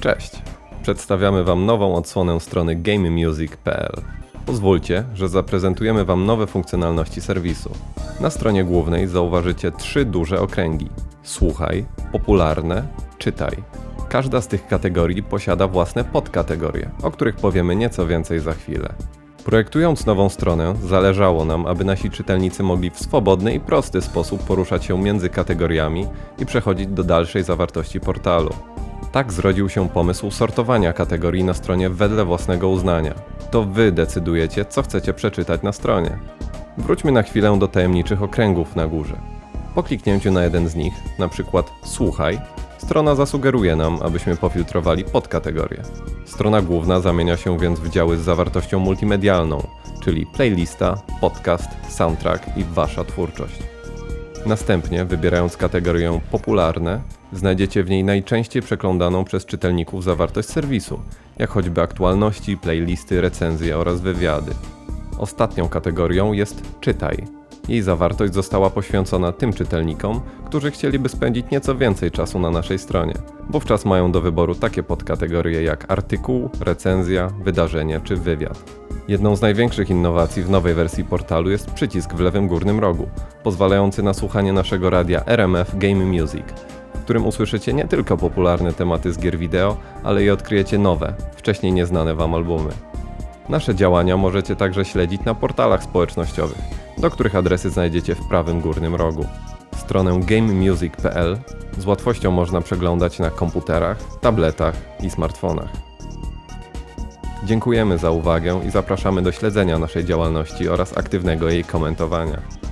Cześć! Przedstawiamy Wam nową odsłonę strony gamemusic.pl. Pozwólcie, że zaprezentujemy Wam nowe funkcjonalności serwisu. Na stronie głównej zauważycie trzy duże okręgi: Słuchaj, Popularne, Czytaj. Każda z tych kategorii posiada własne podkategorie, o których powiemy nieco więcej za chwilę. Projektując nową stronę, zależało nam, aby nasi czytelnicy mogli w swobodny i prosty sposób poruszać się między kategoriami i przechodzić do dalszej zawartości portalu. Tak zrodził się pomysł sortowania kategorii na stronie wedle własnego uznania. To Wy decydujecie, co chcecie przeczytać na stronie. Wróćmy na chwilę do tajemniczych okręgów na górze. Po kliknięciu na jeden z nich, na przykład Słuchaj, strona zasugeruje nam, abyśmy pofiltrowali podkategorie. Strona główna zamienia się więc w działy z zawartością multimedialną, czyli playlista, podcast, soundtrack i Wasza twórczość. Następnie, wybierając kategorię popularne, znajdziecie w niej najczęściej przeglądaną przez czytelników zawartość serwisu, jak choćby aktualności, playlisty, recenzje oraz wywiady. Ostatnią kategorią jest czytaj. Jej zawartość została poświęcona tym czytelnikom, którzy chcieliby spędzić nieco więcej czasu na naszej stronie. Wówczas mają do wyboru takie podkategorie jak artykuł, recenzja, wydarzenie czy wywiad. Jedną z największych innowacji w nowej wersji portalu jest przycisk w lewym górnym rogu, pozwalający na słuchanie naszego radia RMF Game Music, którym usłyszycie nie tylko popularne tematy z gier wideo, ale i odkryjecie nowe, wcześniej nieznane Wam albumy. Nasze działania możecie także śledzić na portalach społecznościowych, do których adresy znajdziecie w prawym górnym rogu. Stronę gamemusic.pl z łatwością można przeglądać na komputerach, tabletach i smartfonach. Dziękujemy za uwagę i zapraszamy do śledzenia naszej działalności oraz aktywnego jej komentowania.